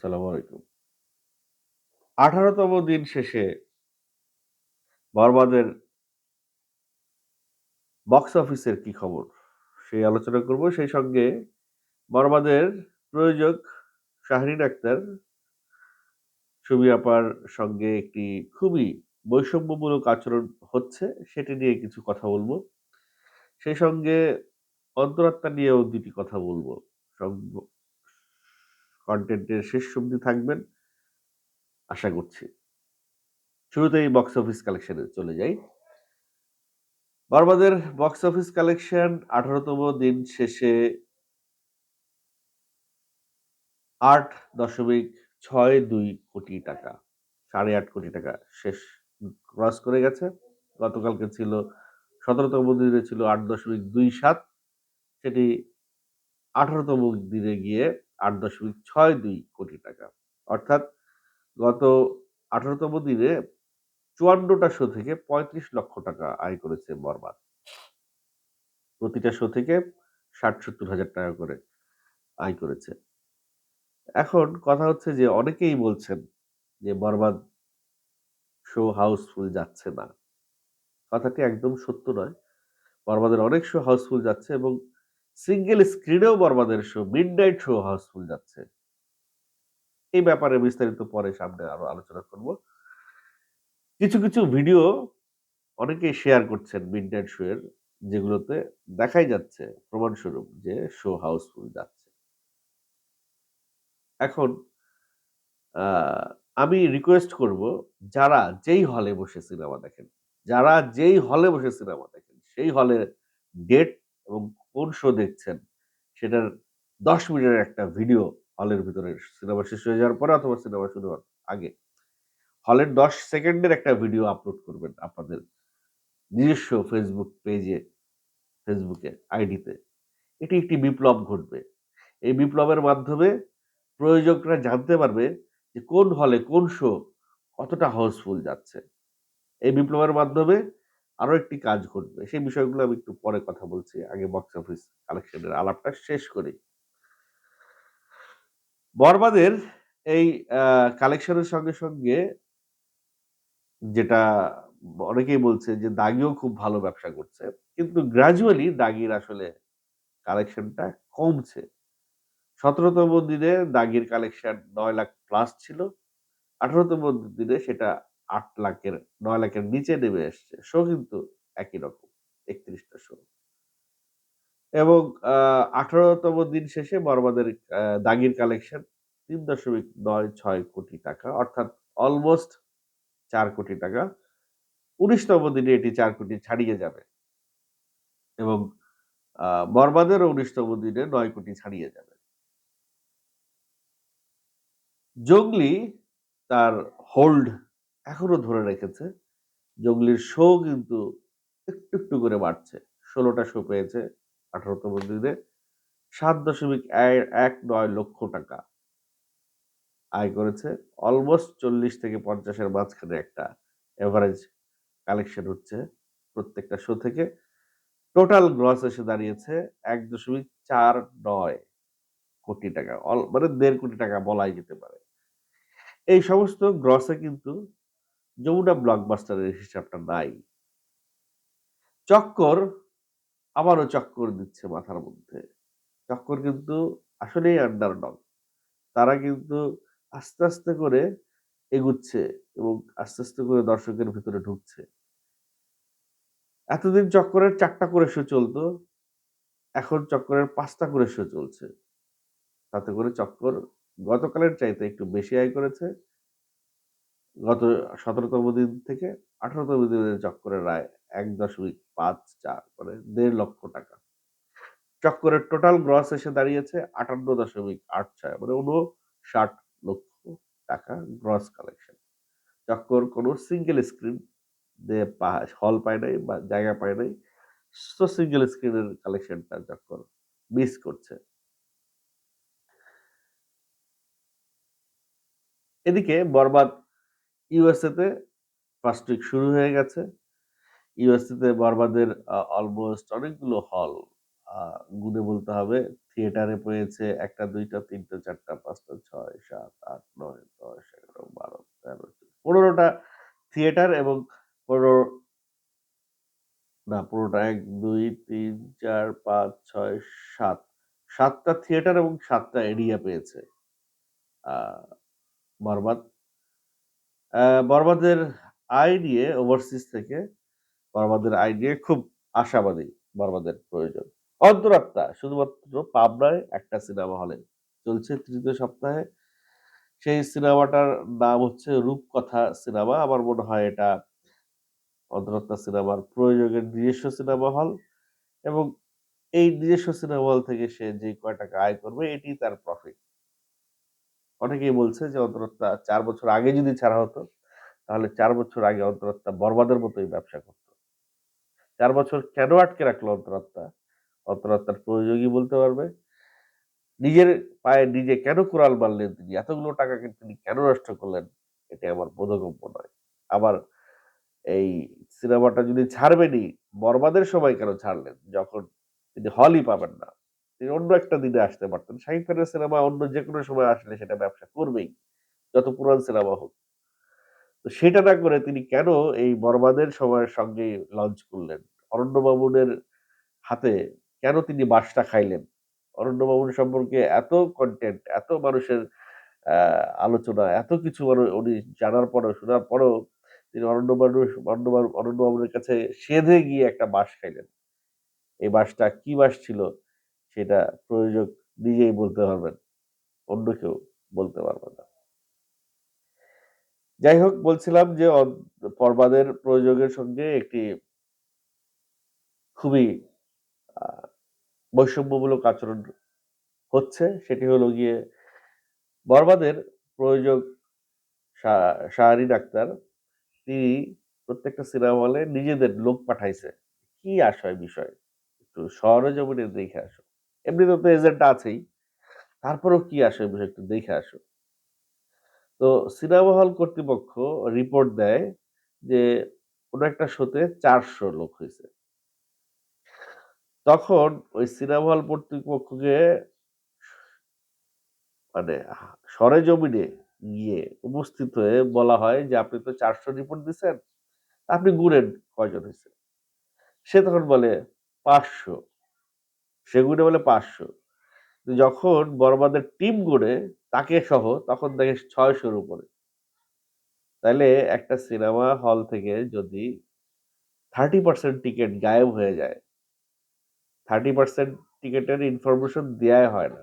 আসসালামু আলাইকুম। ১৮ তম দিন শেষে বরবাদের বক্স অফিসের কি খবর? সেই আলোচনা করব। সেই সঙ্গে বরবাদের প্রযোজক শাহরিন আক্তার সুমি আপার সঙ্গে একটি খুবই বৈষম্যমূলক আচরণ হচ্ছে, সেটি নিয়ে কিছু কথা বলব সেই সঙ্গে অন্তরাত্মা নিয়েও দুটি কথা বলব। কনটেন্টের শেষ অবধি থাকবেন আশা করছি। শুরুতেই বক্স অফিস কালেকশনে চলে যাই। বারবাদের বক্স অফিস কালেকশন আঠারোতম দিন শেষে ৮.৬২ কোটি টাকা। ৮.৫ কোটি টাকা শেষ ক্রস করে গেছে। গতকালকে ছিল, সতেরোতম দিনে ছিল ৮.২৭ সেটি আঠারোতম দিনে গিয়ে ৮.৬২ কোটি টাকা। অর্থাৎ গত ১৮ তম দিনে চুয়ান্নটা শো থেকে ৩৫ লক্ষ টাকা আয় করেছে বরবাদ। প্রতিটা শো থেকে ৬০-৭০ হাজার টাকা করে আয় করেছে। এখন কথা হচ্ছে যে, অনেকেই বলছেন যে, বরবাদ শো হাউসফুল যাচ্ছে না। কথাটি একদম সত্য নয়। বরবাদের অনেক শো হাউসফুল যাচ্ছে এবং সিঙ্গেল স্ক্রিনেও বরবাদের show midnight show housefull যাচ্ছে। এই ব্যাপারে বিস্তারিত পরে সামনে আরও আলোচনা করব। কিছু, কিছু ভিডিও অনেকেই শেয়ার করছেন মিডনাইট শো এর যেগুলোতে দেখাই যাচ্ছে প্রমাণস্বরূপ যে শো হাউসফুল যাচ্ছে। এখন আমি রিকোয়েস্ট করব যারা যেই হলে বসে সিনেমা দেখেন, যারা যেই হলে বসে সিনেমা দেখেন, সেই হলে ডেট এবং কোন শো দেখছেন সেটার ১০ মিনিটের একটা ভিডিও হলের ভিতরে সিনেমা শেষ হয়ে যাওয়ার পরে অথবা সিনেমা শুরু হওয়ার আগে হলের ১০ সেকেন্ডের একটা ভিডিও আপলোড করবেন আপনাদের নিজস্ব ফেসবুক পেজে, ফেসবুকে আইডিতে। এটি একটি বিপ্লব ঘটবে। এই বিপ্লবের মাধ্যমে প্রযোজকরা জানতে পারবে যে কোন হলে কোন শো কতটা হাউসফুল যাচ্ছে। এই বিপ্লবের মাধ্যমে আরও একটি কাজ ঘটবে। সেই বিষয়গুলো আমি একটু পরে কথা বলছি। আগে বক্স অফিস কালেকশনের আলাপটা শেষ করি। বরবাদের এই কালেকশনের সঙ্গে, সঙ্গে যেটা অনেকেই বলছে যে দাগিও খুব ভালো ব্যবসা করছে। কিন্তু গ্রাজুয়ালি দাগির আসলে কালেকশনটা কমছে। সতেরোতম দিনে দাগির কালেকশন নয় লাখ প্লাস ছিল। ১৮ তম দিনে সেটা ৮ লাখের, নয় লাখের নিচে নেমে এসছে। শো কিন্তু একই রকম, একত্রিশটা শো। এবং, আ ১৮ তম দিন শেষে বরবাদের আ, দাগির কালেকশন ৩.৯৬ কোটি টাকা, অর্থাৎ অলমোস্ট চার কোটি টাকা। ১৯ তম দিনে এটি চার কোটি ছাড়িয়ে যাবে। এবং, আ বরবাদেরও ১৯ তম দিনে নয় কোটি ছাড়িয়ে যাবে। জংলি তার হোল্ড এখনও ধরে রেখেছে। জংলির শো কিন্তু একটু, একটু করে বাড়ছে। ষোলোটা শো পেয়েছে ১৮ তম দিনে ৭.১৯ লক্ষ টাকা আয় করেছে। অলমোস্ট ৪০ থেকে পঞ্চাশের মাঝখানে একটা এভারেজ কালেকশন হচ্ছে প্রত্যেকটা শো থেকে। টোটাল গ্রস এসে দাঁড়িয়েছে ১.৪৯ কোটি টাকা। অল মানে দেড় কোটি টাকা বলাই যেতে পারে। এই সমস্ত গ্রসে কিন্তু যমুনা ব্লকবাস্টারের হিসাবটা নাই। চক্কর আবারও চক্কর দিচ্ছে মাথার মধ্যে। চক্কর কিন্তু আসলেই আন্ডারডগ। তারা কিন্তু আস্তে, আস্তে করে এগুচ্ছে এবং আস্তে, আস্তে করে দর্শকের ভিতরে ঢুকছে। এতদিন চক্করের চারটা করে শো চলতো। এখন চক্করের পাঁচটা করে শো চলছে। তাতে করে চক্কর গতকালের চাইতে একটু বেশি আয় করেছে। গত সতেরোতম দিন থেকে ১৮ তম দিনের চক্করের আয় ১.৫৪ মানে দেড় লক্ষ টাকা। চক্করের টোটাল গ্রস এসে দাঁড়িয়েছে ৫৮.৮৬ মানে ৫৯ লক্ষ টাকা গ্রস কালেকশন। চক্কর কোন সিঙ্গেল স্ক্রিন দিয়ে হল পায় নাই বা জায়গা পায় নাই। সো সিঙ্গেল স্ক্রিনের কালেকশনটা চক্কর মিস করছে। এদিকে বরবাদ ইউএসএ তে ফার্স্ট উইক শুরু হয়ে গেছে। ইউএসএ তে বরবাদের অলমোস্ট অনেকগুলো হল গুনে বলতে হবে। থিয়েটারে পেয়েছে ১ টা, ২ টা, ৩ টা, ৪ টা, ৫ টা, ৬, ৭, ৮, পনেরোটা থিয়েটার এবং পনেরো না পুরোটা এক দুই তিন চার পাঁচ ছয় সাত সাতটা থিয়েটার এবং সাতটা এরিয়া পেয়েছে বরবাদ বরবাদের আয় নিয়ে ওভারসিজ থেকে বরবাদের আয় নিয়ে খুব আশাবাদী বরবাদের প্রয়োজন। অন্তরাত্মা শুধুমাত্র পাবনায় একটা সিনেমা হলে চলছে তৃতীয় সপ্তাহে। সেই সিনেমাটার নাম হচ্ছে রূপকথা সিনেমা আমার মনে হয় এটা অন্তরাত্মা সিনেমার প্রয়োজনের নিজস্ব সিনেমা হল এবং এই নিজস্ব সিনেমা হল থেকে সে যে কয় টাকা আয় করবে, এটি তার প্রফিট অনেকেই বলছে যে অন্তরাত্মা চার বছর আগে যদি ছাড়া হতো, তাহলে চার বছর আগে অন্তরাত্মা বরবাদের মতোই ব্যবসা করত। চার বছর কেন আটকে রাখল অন্তরাত্মা অন্তরাত্মার প্রয়োজনই বলতে পারবে। নিজের পায়ে নিজে কেন কোরাল মারলেন তিনি? এতগুলো টাকাকে তিনি কেন নষ্ট করলেন? এটা আমার বোধগম্য নয়। আবার এই সিনেমাটা যদি ছাড়বেনই, বরবাদের সময় কেন ছাড়লেন? যখন তিনি হলই পাবেন না। তিনি অন্য একটা দিনে আসতে পারতেন। শাহিদ খানের সিনেমা অন্য যে কোনো সময় আসলে সেটা ব্যবসা করবেই, যত পুরান সিনেমা হোক। তো সেটা না করে তিনি কেন এই বরবাদের সময়ের সঙ্গে লঞ্চ করলেন? অরণ্য বাবুনের হাতে কেন তিনি বাসটা খাইলেন? অরণ্য বাবুন সম্পর্কে এত কন্টেন্ট এত মানুষের আলোচনা, এত কিছু উনি জানার পরেও, শোনার পরেও তিনি অরণ্য মানুষ অরণ্য বাবু- কাছে সেধে গিয়ে একটা বাস খাইলেন। এই বাসটা কি বাস ছিল? সেটা প্রয়োজক নিজেই বলতে পারবেন, অন্য কেউ বলতে পারবে না। যাই হোক, বলছিলাম যে পর্বাদের প্রয়োজকের সঙ্গে একটি খুবই বৈষম্যমূলক আচরণ হচ্ছে, সেটি হলো গিয়ে বরবাদের প্রয়োজক শা- শাহরিন আক্তার তিনি প্রত্যেকটা সিনেমা হলে নিজেদের লোক পাঠাইছে। কি আশয় বিষয়? একটু শহরে জমিনে দেখে আসো এমনিতে তো এজেন্ট আছেই। তারপরেও কি আসে একটু দেখে আসো। তো সিনেমা হল কর্তৃপক্ষ রিপোর্ট দেয় যে কোনো একটা শোতে চারশো লোক হয়েছে। তখন ওই সিনেমা হল কর্তৃপক্ষকে মানে সরেজমিনে গিয়ে উপস্থিত হয়ে বলা হয় যে, আপনি তো চারশো রিপোর্ট দিচ্ছেন আপনি গুনেন কয়জন হয়েছে সে তখন বলে, পাঁচশো। সে গুনে বলে পাঁচশো। যখন বর্মাদের টিম গুনে তাকে সহ তখন দেখে ছয়শোর উপরে। তাহলে একটা সিনেমা হল থেকে যদি থার্টি পার্সেন্ট টিকিট গায়েব হয়ে যায়, থার্টি পার্সেন্ট টিকিটের ইনফরমেশন দেওয়াই হয় না।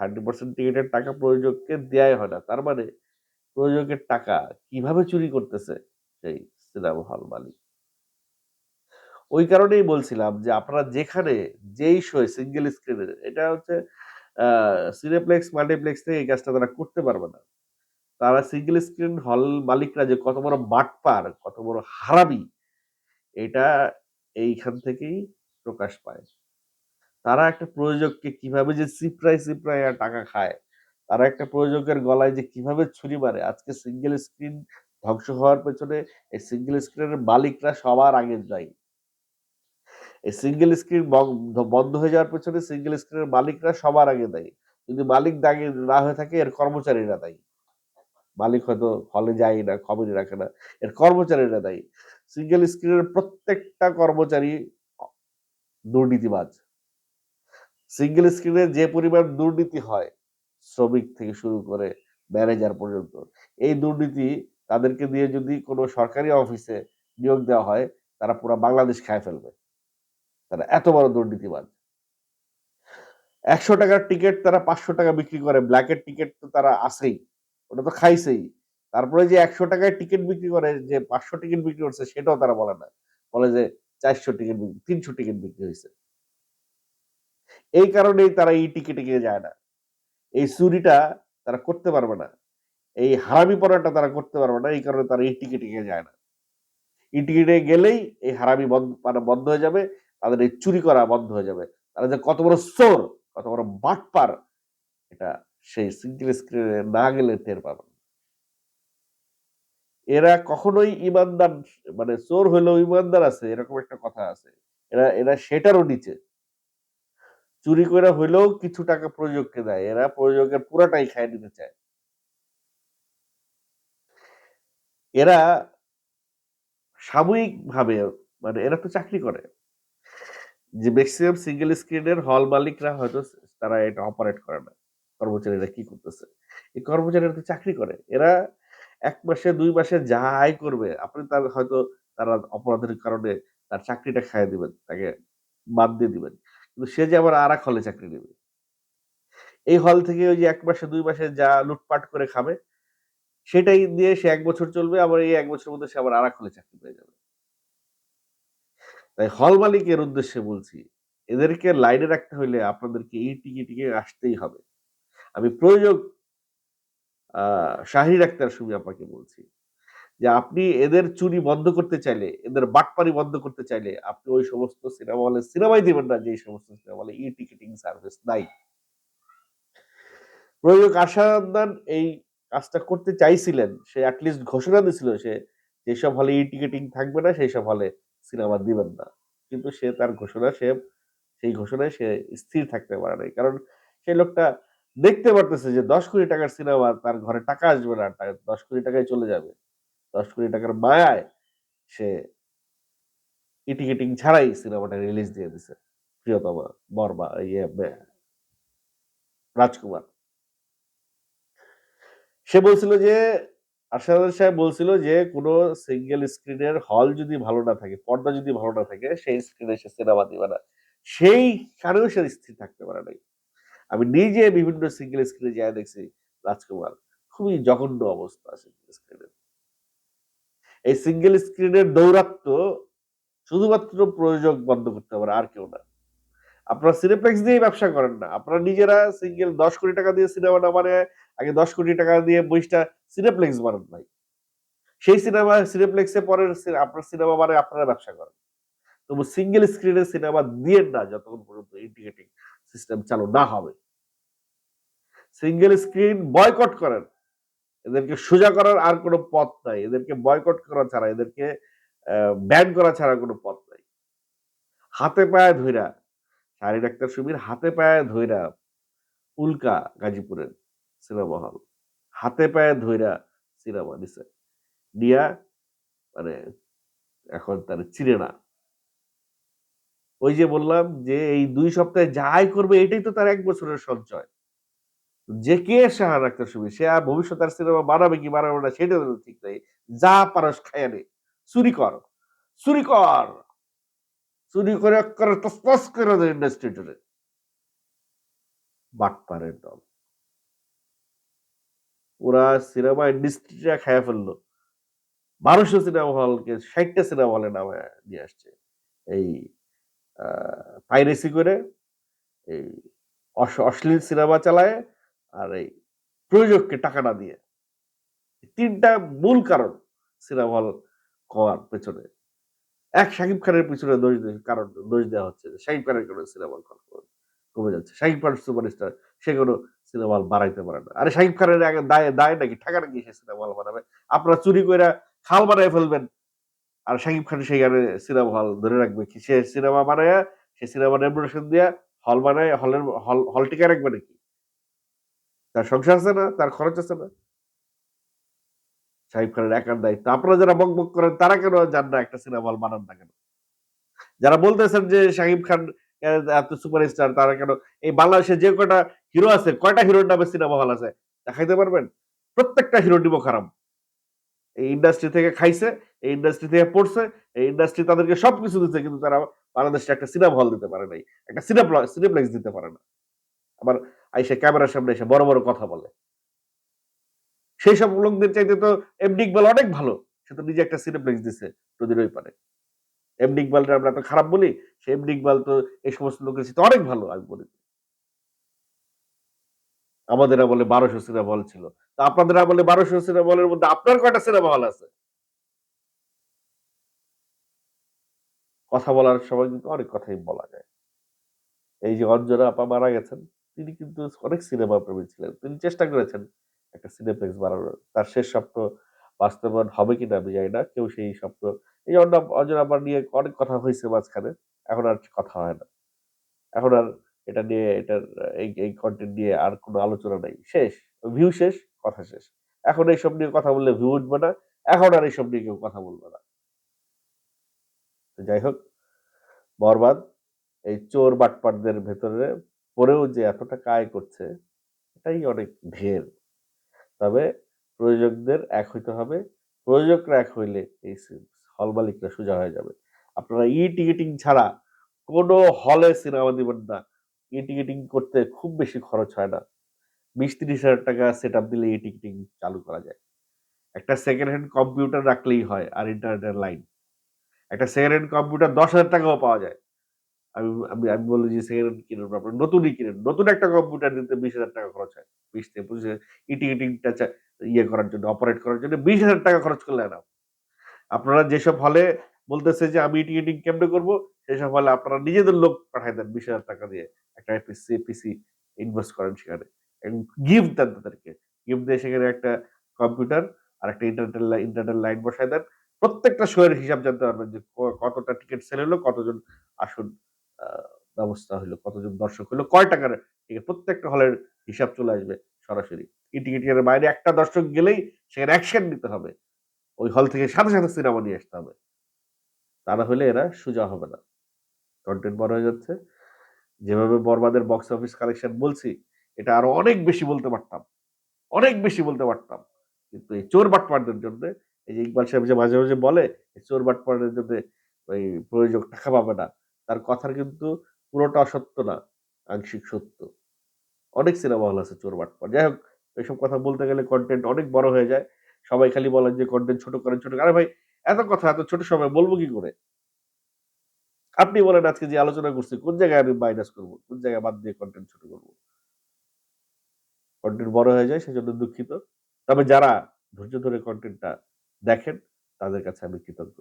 থার্টি পার্সেন্ট টিকিটের টাকা প্রযোজককে দেওয়াই হয় না। তার মানে প্রযোজকের টাকা কীভাবে চুরি করতেছে সেই সিনেমা হল মালিক। ওই কারণেই বলছিলাম যে, আপনারা যেখানে যেই শো সিঙ্গেল স্ক্রিনের এটা হচ্ছে সিনেপ্লেক্স মাল্টিপ্লেক্স থেকে এই কাজটা তারা করতে পারবে না। তারা সিঙ্গেল স্ক্রিন হল মালিকরা যে কত বড় বাটপার, কত বড় হারাবি এটা এইখান থেকেই প্রকাশ পায়। তারা একটা প্রযোজককে কীভাবে যে সিপ্রাই সিপ্রাই আর টাকা খায়, তারা একটা প্রযোজকের গলায় যে কীভাবে ছুরি মারে, আজকে সিঙ্গেল স্ক্রিন ধ্বংস হওয়ার পেছনে এই সিঙ্গেল স্ক্রিনের মালিকরা সবার আগে দায়ী। এই সিঙ্গেল স্ক্রিন বন্ধ হয়ে যাওয়ার পেছনে সিঙ্গেল স্ক্রিনের মালিকরা সবার আগে দায়ী। যদি মালিক দায়ী না হয়ে থাকে, এর কর্মচারীরা দায়ী। মালিক হয়তো হলে যায় না খবরই রাখে না, এর কর্মচারীরা দায়ী। সিঙ্গেল স্ক্রিনের প্রত্যেকটা কর্মচারী দুর্নীতিবাজ। সিঙ্গেল স্ক্রিনে যে পরিমাণ দুর্নীতি হয়, শ্রমিক থেকে শুরু করে ম্যানেজার পর্যন্ত, এই দুর্নীতি তাদেরকে দিয়ে যদি কোনো সরকারি অফিসে নিয়োগ দেওয়া হয়, তারা পুরো বাংলাদেশ খায় ফেলবে। তারা এত বড় দুর্নীতিবাজ। একশো টাকার টিকিট তারা পাঁচশো টাকা বিক্রি করে ব্ল্যাকের টিকিট তো তারা আসেই ওটা তো খাইছেই। তারপরে যে একশো টাকায় টিকিট বিক্রি করে, যে পাঁচশো টিকিট বিক্রি করছে, সেটাও তারা বলে না। বলে যে চারশো টিকিট বিক্রি, তিনশো টিকিট বিক্রি হয়েছে এই কারণেই তারা এই টিকিটে গিয়ে যায় না। এই চুরিটা তারা করতে পারবে না। এই হারামি পড়াটা তারা করতে পারবে না, এই কারণে তারা এই টিকিটে গিয়ে যায় না। এই টিকিটে গেলেই এই হারামি বন্ধ মানে বন্ধ হয়ে যাবে। তাদের এই চুরি করা বন্ধ হয়ে যাবে। তারা যে কত বড় চোর, কত বড় বাটপার, এটা সেই সিঙ্গেল স্ক্রিনে না গেলে টের পাবেন এরা কখনোই ইমানদার মানে চোর হইলেও ইমানদার আছে, এরকম একটা কথা আছে। এরা এরা সেটারও নিচে। চুরি করে হইলেও কিছু টাকা প্রযোগকে দেয়। এরা প্রযোগের পুরাটাই খাই নিতে চায়। এরা সাময়িকভাবে মানে এরা তো চাকরি করে। যে ম্যাক্সিমাম সিঙ্গেল স্ক্রিনের হল মালিকরা হয়তো তারা এটা অপারেট করে না। কর্মচারীরা কি করতেছে? এই কর্মচারীরা তো চাকরি করে। এরা এক মাসে, দুই মাসে যা আয় করবে। আপনি তার হয়তো তারা অপরাধের কারণে তার চাকরিটা খাইয়ে দিবেন, তাকে বাদ দিয়ে দিবেন। কিন্তু সে যে আবার আর এক হলে চাকরি নেবে। এই হল থেকে ওই যে এক মাসে, দুই মাসে যা লুটপাট করে খাবে, সেটাই দিয়ে সে এক বছর চলবে। আবার এই এক বছরের মধ্যে সে আবার আর এক হলে চাকরি পেয়ে যাবে। তাই হল মালিকের উদ্দেশ্যে বলছি, এদেরকে লাইনে রাখতে হলে আপনাদেরকে এই টিকিটিকে আসতেই হবে। আমি প্রয়োজক শাহির আক্তার সুমি আপনাকে বলছি যে আপনি এদের চুরি বন্ধ করতে চাইলে, এদের বাটপারি বন্ধ করতে চাইলে আপনি ওই সমস্ত সিনেমা হলে সিনেমাই দিবেন না যে সমস্ত সিনেমা হলে ই টিকিটিং সার্ভিস নাই। প্রয়োজক আশাদান এই কাজটা করতে চাইছিলেন, সে অ্যাটলিস্ট ঘোষণা দিছিল সে যেসব হলে ই টিকিটিং থাকবে না সেই সব হলে সিনেমা দিবেন না। কিন্তু সে তার ঘোষণা, সে সেই ঘোষণায় সে স্থির থাকতে পারে নাই। কারণ সেই লোকটা দেখতে পারতেছে যে দশ কোটি টাকার সিনেমা, তার ঘরে টাকা আসবে না দশ কোটি টাকায় চলে যাবে। দশ কোটি টাকার মায়ায় সে টিকিটিং ছাড়াই সিনেমাটা রিলিজ দিয়ে দিছে। প্রিয়তমা, বর্মা ইয়ে রাজকুমার। সে বলছিল যে আশাদ সাহেব বলছিল যে, কোনো সিঙ্গেল স্ক্রিনের হল যদি ভালো না থাকে, পর্দা যদি ভালো না থাকে, সেই স্ক্রিনে সে সিনেমা দিবে না। সেই কারণেও সে স্থির থাকতে পারে নাই। আমি নিজে বিভিন্ন সিঙ্গেল স্ক্রিনে যায় দেখছি, রাজকুমার, খুবই জঘন্য অবস্থা সিঙ্গেল স্ক্রিনের এই সিঙ্গেল স্ক্রিনের দৌরাত্ম শুধুমাত্র প্রয়োজক বন্ধ করতে পারে আর কেউ না। আপনারা সিনেপ্লেক্স দিয়ে ব্যবসা করেন না। আপনারা নিজেরা সিঙ্গেল দশ কোটি টাকা দিয়ে সিনেমা না মানে আগে দশ কোটি টাকা দিয়ে বইটা সিনেপ্লেক্স বানান ভাই। সেই সিনেমা সিনেপ্লেক্সে পরের আপনার সিনেমা মানে আপনারা ব্যবসা করেন। তবু সিঙ্গেল স্ক্রিনে সিনেমা দিয়ে না যতক্ষণ পর্যন্ত ইন্টিগ্রেটিং সিস্টেম চালু না হবে। সিঙ্গেল স্ক্রিন বয়কট করেন। এদেরকে সোজা করার আর কোনো পথ নাই। এদেরকে বয়কট করা ছাড়া, এদেরকে ব্যান করা ছাড়া কোনো পথ নাই। হাতে পায়ে ধইরা শারীর ডাক্তার সুবির হাতে পায়ে ধইরা উল্কা গাজীপুরের সিনেমা হল হাতে পায়ে ধইরা সিনেমা দিছে। দিয়া মানে এখন তার চিনে না। ওই যে বললাম যে এই দুই সপ্তাহে যাই করবে এটাই তো তার এক বছরের সঞ্চয়। যে কে সাহার রাখতে সুবি সে আর ভবিষ্যৎ আর সিনেমা বানাবে কি বানাবে না সেটা তো ঠিক নাই। যা পারস খাইয়া নে। চুরি কর। চুরি কর। চুরি করে করে, তস করে ইন্ডাস্ট্রিটারে বাটপারের দল। ওরা সিনেমা ইন্ডাস্ট্রিটা খাইয়া ফেলল। বারোশো সিনেমা হলকে, ষাটটা সিনেমা হলে নামে নিয়ে আসছে। এই পাইরেসি করে, এই অশ্লীল সিনেমা চালায় আর এই প্রয়োজককে টাকা না দিয়ে। তিনটা মূল কারণ সিনেমা হল করার পেছনে। এক, শাকিব খানের পিছনে দোষ কারণ দোষ দেওয়া হচ্ছে শাকিব খানের কারণে সিনেমা হল কমে যাচ্ছে। শাকিব খান সুপারস্টার, সে কোনো সিনেমা হল বাড়াইতে পারে না। আরে শাকিব খানের দায় দায় নাকি? টাকা নাকি সে সিনেমা হল বানাবে? আপনারা চুরি করে খাল বানায় ফেলবেন। আর শাকিব খান সেইখানে সিনেমা হল ধরে রাখবে কি? সে সিনেমা বানায়, সে সিনেমা রেমুনেশন দিয়া হল বানায়, হলের হল হল টিকে রাখবে নাকি? তার সংসার আছে না? তার খরচ আছে না? শাহিব খানের একার দায়িত্ব। আপনারা যারা বক বক করেন, তারা কেন যান না একটা সিনেমা হল বানান না কেন? যারা বলতেছেন যে শাহিব খান এত সুপারস্টার তারা কেন? এই বাংলাদেশে যে কয়টা হিরো আছে, কয়টা হিরোর নামে সিনেমা হল আছে? দেখাইতে পারবেন? প্রত্যেকটা হিরো নিব খারাপ। এই ইন্ডাস্ট্রি থেকে খাইছে, এই ইন্ডাস্ট্রি থেকে পড়ছে, এই ইন্ডাস্ট্রি তাদেরকে সবকিছু দিচ্ছে কিন্তু তারা বাংলাদেশে একটা সিনেমা হল দিতে পারে নাই। একটা সিনেপ্লা সিনেপ্লেক্স দিতে পারে না। আবার আইসে ক্যামেরার সামনে এসে বড় বড় কথা বলে। সেই সব লোকদের চাইতে তো এমডি ইকবাল অনেক ভালো। সে তো নিজে একটা সিনেপ্লেক্স দিছে, নদীর ওই পারে। এমডি ইকবালটা আমরা তো খারাপ বলি, সে এমডি ইকবাল তো এই সমস্ত লোকের সাথে অনেক ভালো, আমি বলি। আমাদের বলে বারোশো সিনেমা হল ছিল। তা আপনাদের বলে বারোশো সিনেমা হলের মধ্যে আপনার কয়টা সিনেমা হল আছে? কথা বলার সময় কিন্তু অনেক কথাই বলা যায়। এই যে অঞ্জনা আপা মারা গেছেন, তিনি কিন্তু অনেক সিনেমা প্রেমী ছিলেন। তিনি চেষ্টা করেছেন একটা সিনেপ্লেক্স বানানোর। তার শেষ স্বপ্ন বাস্তবায়ন হবে কিনা আমি জানি না, কেউ সেই স্বপ্ন এই অঞ্জন আমার নিয়ে অনেক কথা হয়েছে মাঝখানে। এখন আর কথা হয় না। এখন আর এটা নিয়ে, এটার এই এই কন্টেন্ট নিয়ে আর কোনো আলোচনা নাই। শেষ। ভিউ শেষ, কথা শেষ। এখন এইসব নিয়ে কথা বললে ভিউ উঠবে না। এখন আর এইসব নিয়ে কেউ কথা বলবে না। যাই হোক, বরবাদ। এই চোর বাটপাটদের ভেতরে পরেও যে এত টাকা আয় করছে, এটাই অনেক ঢের। তবে প্রযোজকদের এক হইতে হবে। প্রযোজকরা এক হইলে এই হল মালিকরা সোজা হয়ে যাবে। আপনারা ই টিকিটিং ছাড়া কোনো হলে সিনেমা দিবেন না। ই টিকিটিং করতে খুব বেশি খরচ হয় না। বিশ তিরিশ হাজার টাকা সেট আপ দিলে ই টিকিটিং চালু করা যায়। একটা সেকেন্ড হ্যান্ড কম্পিউটার রাখলেই হয় আর ইন্টারনেটের লাইন একটা সেকেন্ড হ্যান্ড কম্পিউটার দশ হাজার টাকাও পাওয়া যায়। আমি আমি আমি বলি যে সেকেন্ড হ্যান্ড কিনুন, আপনার নতুনই কিনুন। নতুন একটা কম্পিউটার দিতে বিশ হাজার টাকা খরচ হয়। বিশ থেকে পঁচিশ হাজার ইটিকিটিংটা ইয়ে করার জন্য অপারেট করার জন্য বিশ হাজার টাকা খরচ করলে না। আপনারা যেসব হলে বলতেছে যে, আমি টিকিটিং কেমনে করব, সেসব হলে আপনারা নিজেদের লোক পাঠাই দেন বিশ হাজার টাকা দিয়ে একটা পিসি ইনভেস্ট করেন সেখানে গিফট দেন তাদেরকে। গিফট দিয়ে সেখানে একটা কম্পিউটার আর একটা ইন্টারনেট ইন্টারনেট লাইন বসায় দেন। প্রত্যেকটা শোয়ের হিসাব জানতে পারবেন যে কতটা টিকিট সেল হলো, কতজন আসন ব্যবস্থা হলো, কতজন দর্শক হলো, কয় টাকার টিকিট প্রত্যেকটা হলের হিসাব চলে আসবে সরাসরি। এই টিকিটের বাইরে একটা দর্শক গেলেই সেখানে অ্যাকশন নিতে হবে। ওই হল থেকে সাথে সাথে সিনেমা নিয়ে আসতে হবে। তা না হলে এরা সোজা হবে না। কন্টেন্ট বড় হয়ে যাচ্ছে। যেভাবে বরবাদের বক্স অফিস কালেকশন বলছি, এটা আরও অনেক বেশি বলতে পারতাম। অনেক বেশি বলতে পারতাম। কিন্তু এই চোর বাটপারদের জন্য, এই যে ইকবাল সাহেব যে মাঝে মাঝে বলে চোর বাটপারদের জন্য ওই প্রয়োজক টাকা পাবে না, তার কথার কিন্তু পুরোটা অসত্য না, আংশিক সত্য। অনেক সিনেমা হল আছে চোর বাটপার। যাই হোক, এইসব কথা বলতে গেলে কন্টেন্ট অনেক বড় হয়ে যায়। সবাই খালি বলেন যে কন্টেন্ট ছোট করেন, ছোট। আরে ভাই, এত কথা, এত ছোট সময় বলব কি করে? আপনি বলেন আজকে যে আলোচনা করছি, কোন জায়গায় আমি মাইনাস করব? কোন জায়গায় বাদ দিয়ে কন্টেন্ট ছোট করব? কন্টেন্ট বড় হয়ে যায়, সেজন্য দুঃখিত। তবে যারা ধৈর্য ধরে কন্টেন্টটা দেখেন, তাদের কাছে আমি কৃতজ্ঞ।